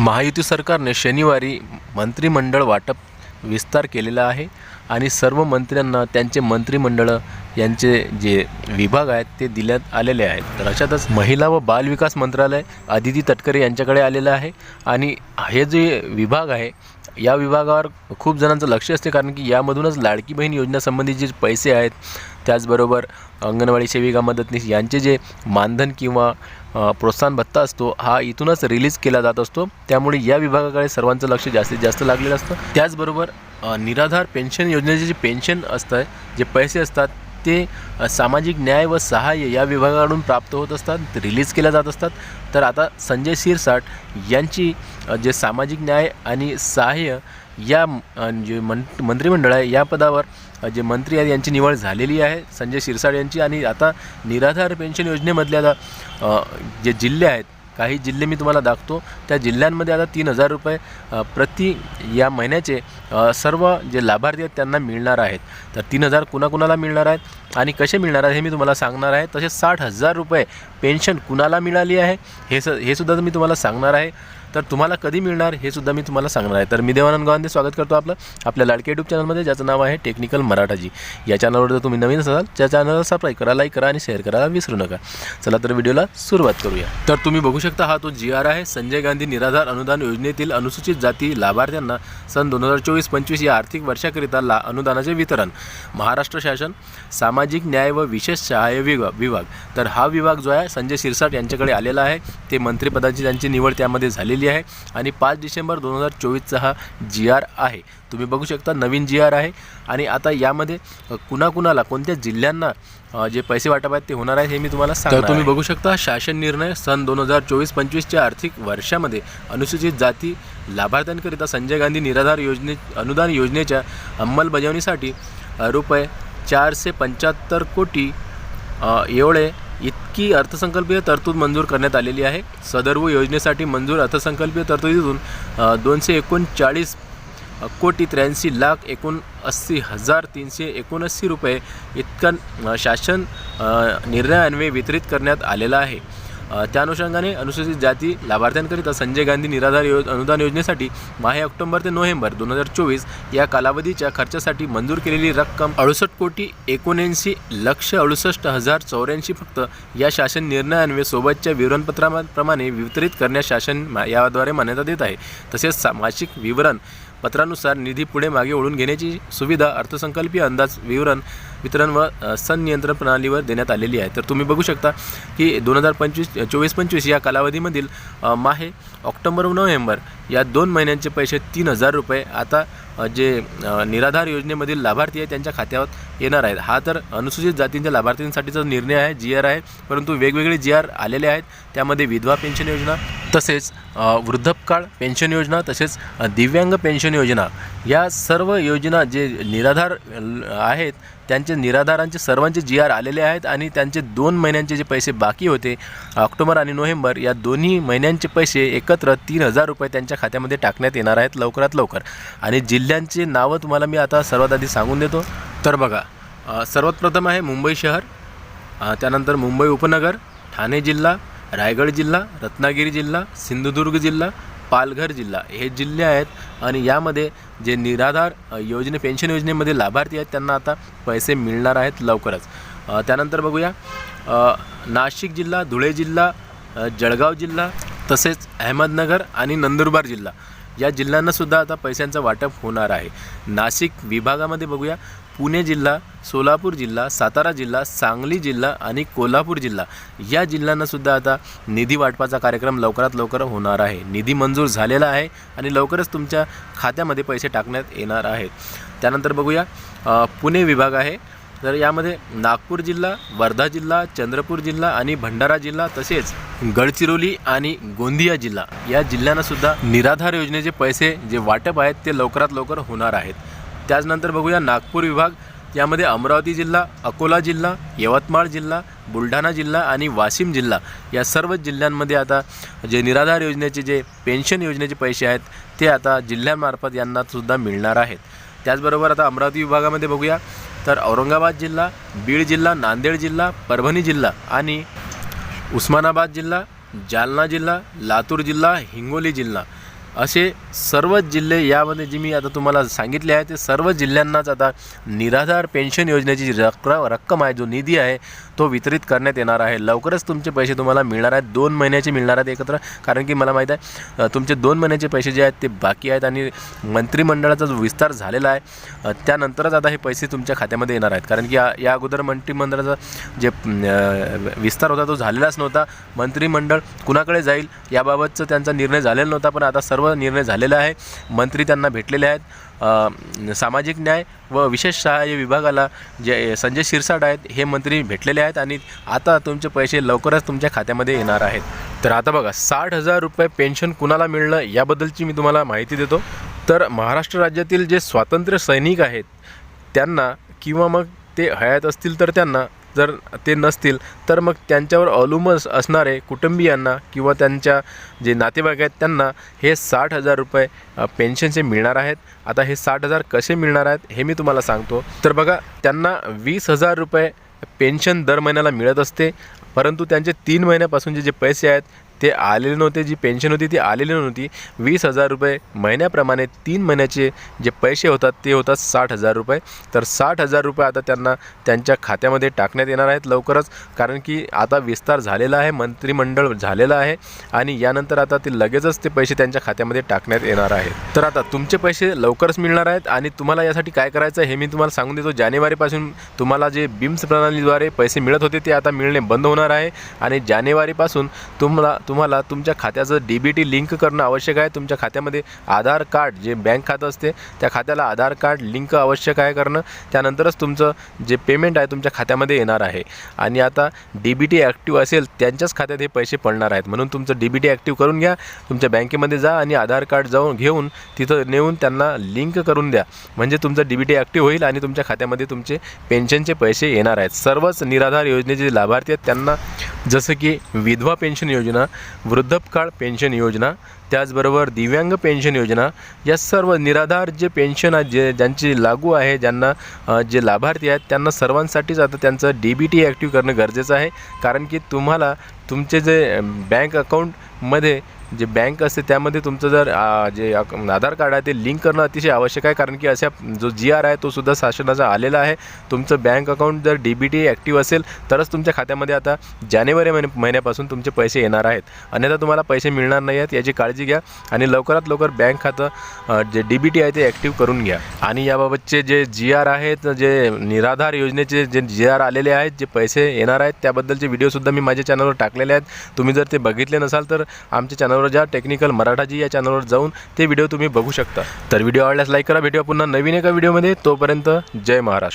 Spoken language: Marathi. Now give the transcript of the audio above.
महायुती सरकारने शनिवारी मंत्रिमंडळ वाटप विस्तार केलेला आहे आणि सर्व मंत्र्यांना त्यांचे मंत्रिमंडळ यांचे जे विभाग आहेत ते दिल्यात आलेले आहेत. तर अशातच महिला व बालविकास मंत्रालय अदिती तटकरे यांच्याकडे आलेलं आहे आणि हे जे विभाग आहे या विभागावर खूप जणांचं लक्ष असते कारण की यामधूनच लाडकी बहीण योजनेसंबंधी जे पैसे आहेत त्याचबरोबर अंगणवाडी सेविका मदतनीस यांचे जे मानधन किंवा प्रोत्साहन भत्ता असतो हा इथूनच रिलीज केला जात असतो. त्यामुळे या विभागाकडे सर्वांचं लक्ष जास्तीत जास्त लागलेलं असतं. त्याचबरोबर निराधार पेन्शन योजनेचे जे पेन्शन असतं जे पैसे असतात ते सामाजिक न्याय व सहाय्य या विभागाकडून प्राप्त होत असतात रिलीज केल्या जात असतात. तर आता संजय शिरसाट यांची जे सामाजिक न्याय आणि सहाय्य या जे मं मंत्रिमंडळ आहे या पदावर जे मंत्री आहेत यांची निवड झालेली आहे संजय शिरसाट यांची. आणि आता निराधार पेन्शन योजनेमधल्या जे जिल्हे आहेत काही जिल्हे मी तुम्हाला दाखवतो. त्या जिल्ह्यांमध्ये आता तीन हजार रुपये प्रति या महिन्याचे सर्व जे लाभार्थी आहेत त्यांना मिळणार आहेत. तर तीन हजार कुणाकुणाला मिळणार आहेत आणि कसे मिळणार आहेत हे मी तुम्हाला सांगणार आहे. तसेच साठ हजार रुपये पेन्शन कुणाला मिळाली आहे हे स हे सुद्धा मी तुम्हाला सांगणार आहे. तर तुम्हाला कधी मिळणार हे सुद्धा मी तुम्हाला सांगणार आहे. तर मी देवानंद गावांदे स्वागत करतो आपलं आपल्या लाडके यूट्यूब चॅनलमध्ये ज्याचं नाव आहे टेक्निकल मराठाजी या चॅनलवर जर तुम्ही नवीन असाल त्या चॅनलला सबस्क्राईब करा लाईक करा आणि शेअर करायला विसरू नका. चला तर व्हिडिओला सुरुवात करूया. तर तुम्ही बघू शकता हा तो जी आर आहे. संजय गांधी निराधार अनुदान योजनेतील अनुसूचित जाती लाभार्थ्यांना सन दोन हजार चोवीस पंचवीस या आर्थिक वर्षाकरिता ला अनुदानाचे वितरण. महाराष्ट्र शासन सामाजिक न्याय व विशेष सहाय्य विभाग विभाग. तर हा विभाग जो आहे संजय शिरसाट यांच्याकडे आलेला आहे. ते मंत्रिपदाची त्यांची निवड त्यामध्ये झालेली आहे आणि पाच डिसेंबर दोन हजार चोवीसचा हा जी आर आहे. तुम्ही बघू शकता नवीन जी आर आहे. आणि आता यामध्ये कुणाकुणाला कोणत्या जिल्ह्यांना जे पैसे वाटप आहेत ते होणार आहे हे मी तुम्हाला सांगतो तुम्ही बघू शकता शासन निर्णय सन दोन हजार चोवीस पंचवीसच्या आर्थिक वर्षामध्ये अनुसूचित जाती लाभार्थ्यांकरिता संजय गांधी निराधार योजने अनुदान योजनेच्या अंमलबजावणीसाठी रुपये चारशे पंच्याहत्तर कोटी एवढे इतकी अर्थसंकल्पीय तरतूद मंजूर करण्यात आलेली आहे. सदर्व योजनेसाठी मंजूर अर्थसंकल्पीय तरतुदीतून दोनशे एकोणचाळीस कोटी त्र्याऐंशी लाख एकूण अस्सी हजार तीनशे एकोणऐंशी रुपये इतका शासन निर्णयान्वये वितरित करण्यात आलेला आहे. त्या अनुषंगाने अनुसूचित जाती लाभार्थ्यांकरिता संजय गांधी निराधार यो अनुदान योजनेसाठी माहे ऑक्टोबर ते नोव्हेंबर दोन हजार चोवीस या कालावधीच्या खर्चासाठी मंजूर केलेली रक्कम अडुसष्ट कोटी एकोणऐंशी लक्ष अडुसष्ट हजार चौऱ्याऐंशी फक्त या शासन निर्णयान्वये सोबतच्या विवरणपत्राप्रमाणे वितरित करण्यास शासन याद्वारे मान्यता देत आहे. तसेच सा- मासिक विवरण पत्रानुसार निधी पुढे मागे ओढून घेण्याची सुविधा अर्थसंकल्पीय अंदाज विवरण वितरण व संनियंत्रण प्रणालीवर देण्यात आलेली आहे. तर तुम्ही बघू शकता की दोन हजार पंचवीस चोवीस पंचवीस या कालावधीमधील माहे ऑक्टोबर व नोव्हेंबर या दोन महिन्यांचे पैसे तीन हजार रुपये आता जे निराधार योजनेमधील लाभार्थी आहे त्यांच्या खात्यावर येणार आहेत. हा तर अनुसूचित जातींच्या लाभार्थींसाठीचा निर्णय आहे जी आर आहे परंतु वेगवेगळे जी आर आलेले आहेत. त्यामध्ये विधवा पेन्शन योजना तसेच वृद्धपकाळ पेन्शन योजना तसेच दिव्यांग पेन्शन योजना या सर्व योजना जे निराधार आहेत त्यांचे निराधारांचे सर्वांचे जी आर आलेले आहेत आणि त्यांचे दोन महिन्यांचे जे पैसे बाकी होते ऑक्टोबर आणि नोव्हेंबर या दोन्ही महिन्यांचे पैसे एकत्र तीन हजार रुपये त्यांच्या खात्यामध्ये टाकण्यात येणार आहेत लवकरात लवकर. आणि जिल्ह्यांचे नावं तुम्हाला मी आता सर्वात आधी सांगून देतो. तर बघा सर्वात प्रथम आहे मुंबई शहर त्यानंतर मुंबई उपनगर ठाणे जिल्हा रायगड जिल्हा रत्नागिरी जिल्हा सिंधुदुर्ग जिल्हा पालघर जिल्हा. हे जिल्हे आहेत आणि यामध्ये जे निराधार योजने पेन्शन योजनेमध्ये लाभार्थी आहेत त्यांना आता पैसे मिळणार आहेत लवकरच. त्यानंतर बघूया. नाशिक जिल्हा धुळे जिल्हा जळगाव जिल्हा तसेच अहमदनगर आणि नंदुरबार जिल्हा. या जिल्ह्यांनासुद्धा आता पैशांचं वाटप होणार आहे. नाशिक विभागामध्ये बघूया. पुणे जिल्हा सोलापूर जिल्हा सातारा जिल्हा सांगली जिल्हा आणि कोल्हापूर जिल्हा या जिल्ह्यांनासुद्धा आता निधी वाटपाचा कार्यक्रम लवकरात लवकर होणार आहे. निधी मंजूर झालेला आहे आणि लवकरच तुमच्या खात्यामध्ये पैसे टाकण्यात येणार आहेत. त्यानंतर बघूया. पुणे विभाग आहे. तर यामध्ये नागपूर जिल्हा वर्धा जिल्हा चंद्रपूर जिल्हा आणि भंडारा जिल्हा तसेच गडचिरोली आणि गोंदिया जिल्हा या जिल्ह्यांनासुद्धा निराधार योजनेचे पैसे जे वाटप आहेत ते लवकरात लवकर होणार आहेत. त्याचनंतर बघूया नागपूर विभाग यामध्ये अमरावती जिल्हा अकोला जिल्हा यवतमाळ जिल्हा बुलढाणा जिल्हा आणि वाशिम जिल्हा या सर्व जिल्ह्यांमध्ये आता जे निराधार योजनेचे जे पेन्शन योजनेचे पैसे आहेत ते आता जिल्ह्यांमार्फत यांनासुद्धा मिळणार आहेत. त्याचबरोबर आता अमरावती विभागामध्ये बघूया. तर औरंगाबाद जिल्हा बीड जिल्हा नांदेड जिल्हा परभणी जिल्हा आणि उस्मानाबाद जिल्हा जालना जिल्हा लातूर जिल्हा हिंगोली जिल्हा. असे सर्वच जिल्हे यामध्ये जी मी आता तुम्हाला सांगितले आहे ते सर्व जिल्ह्यांनाच आता निराधार पेन्शन योजनेची रक्क रक्कम आहे जो निधी आहे तो वितरित करण्यात येणार आहे. लवकरच तुमचे पैसे तुम्हाला मिळणार आहेत. दोन महिन्याचे मिळणार आहेत एकत्र. कारण की मला माहीत आहे तुमचे दोन महिन्याचे पैसे जे आहेत ते बाकी आहेत आणि मंत्रिमंडळाचा जो विस्तार झालेला आहे त्यानंतरच आता हे पैसे तुमच्या खात्यामध्ये येणार आहेत. कारण की या अगोदर मंत्रिमंडळाचा जे विस्तार होता तो झालेलाच नव्हता. मंत्रिमंडळ कुणाकडे जाईल याबाबतचा त्यांचा निर्णय झालेला नव्हता. पण आता सर्व निर्णय झालेला आहे. मंत्री त्यांना भेटलेले आहेत. सामाजिक न्याय व विशेष सहाय्य विभागाला जे संजय शिरसाट आहेत हे मंत्री भेटलेले आहेत आणि आता तुमचे पैसे लवकरच तुमच्या खात्यामध्ये येणार आहेत. तर आता बघा साठ हजार रुपये पेन्शन कुणाला मिळणं याबद्दलची मी तुम्हाला माहिती देतो. तर महाराष्ट्र राज्यातील जे स्वातंत्र्य सैनिक आहेत त्यांना किंवा मग ते हयात असतील तर त्यांना जर ते नसतील तर मग त्यांच्यावर अवलंबून असणारे कुटुंबियांना किंवा त्यांच्या जे नातेवाईक आहेत त्यांना हे साठ हजार रुपये पेन्शनचे मिळणार आहेत. आता हे साठ हजार कसे मिळणार आहेत हे मी तुम्हाला सांगतो. तर बघा त्यांना वीस हजार रुपये पेन्शन दर महिन्याला मिळत असते. परंतु त्यांचे तीन महिन्यापासूनचे जे पैसे आहेत ते आलेले नव्हते जी पेन्शन होती ती आलेली नव्हती. वीस हजार रुपये महिन्याप्रमाणे तीन महिन्याचे जे पैसे होतात ते होतात साठ हजार रुपये. तर साठ हजार रुपये आता त्यांना त्यांच्या खात्यामध्ये टाकण्यात येणार आहेत लवकरच कारण की आता विस्तार झालेला आहे मंत्रिमंडळ झालेलं आहे आणि यानंतर आता ते लगेचच ते पैसे त्यांच्या खात्यामध्ये टाकण्यात येणार आहेत. तर आता तुमचे पैसे लवकरच मिळणार आहेत आणि तुम्हाला यासाठी काय करायचं हे मी तुम्हाला सांगून देतो. जानेवारीपासून तुम्हाला जे बिम्स प्रणालीद्वारे पैसे मिळत होते ते आता मिळणे बंद होणार आहे आणि जानेवारीपासून तुम्हाला तुम्हाला तुमच्या खात्याचं डी बी टी लिंक करणं आवश्यक आहे. तुमच्या खात्यामध्ये आधार कार्ड जे बँक खातं असते त्या खात्याला आधार कार्ड लिंक आवश्यक आहे करणं. त्यानंतरच तुमचं जे पेमेंट आहे तुमच्या खात्यामध्ये येणार आहे. आणि आता डी बी टी ॲक्टिव्ह असेल त्यांच्याच खात्यात हे पैसे पडणार आहेत. म्हणून तुमचं डी बी टी ॲक्टिव्ह करून घ्या. तुमच्या बँकेमध्ये जा आणि आधार कार्ड जाऊन घेऊन तिथं नेऊन त्यांना लिंक करून द्या. म्हणजे तुमचं डी बी टी ॲक्टिव्ह होईल आणि तुमच्या खात्यामध्ये तुमचे पेन्शनचे पैसे येणार आहेत. सर्वच निराधार योजनेचे जे लाभार्थी आहेत. त्यांना जसं की विधवा पेन्शन योजना वृद्धपकाळ पेन्शन योजना त्याचबरोबर दिव्यांग पेन्शन योजना या सर्व निराधार जे पेन्शन आहे जे ज्यांची लागू आहे ज्यांना जे लाभार्थी आहेत त्यांना सर्वांसाठीच आता त्यांचं डी बी टी ॲक्टिव्ह करणं गरजेचं आहे. कारण की तुम्हाला तुमचे जे बँक अकाउंटमध्ये जे बँक असते त्यामध्ये तुमचं जर जे आधार कार्ड आहे ते लिंक करणं अतिशय आवश्यक आहे. कारण की अशा जो जी आर आहे तो सुद्धा शासनाचा आलेला आहे. तुमचं बँक अकाउंट जर डी बी टी ॲक्टिव्ह असेल तरच तुमच्या खात्यामध्ये आता जानेवारी महिने महिन्यापासून तुमचे पैसे येणार आहेत. अन्यथा तुम्हाला पैसे मिळणार नाही आहेत याची काळजी घ्या आणि लवकरात लवकर बँक खातं जे डी बी टी आहे ते ॲक्टिव्ह करून घ्या. आणि याबाबतचे जे जी आर आहेत जे निराधार योजनेचे जे जी आर आलेले आहेत जे पैसे येणार आहेत त्याबद्दलचे व्हिडिओसुद्धा मी माझ्या चॅनलवर टाकलेले आहेत. तुम्ही जर ते बघितले नसाल तर आमच्या चॅनलवर चॅनलवर जा टेक्निकल मराठाजी या चॅनलवर जाऊन ते व्हिडिओ तुम्ही बघू शकता. तर व्हिडिओ आवडल्यास लाईक करा भेटूया पुन्हा नवीन एका व्हिडिओमध्ये तोपर्यंत जय महाराष्ट्र.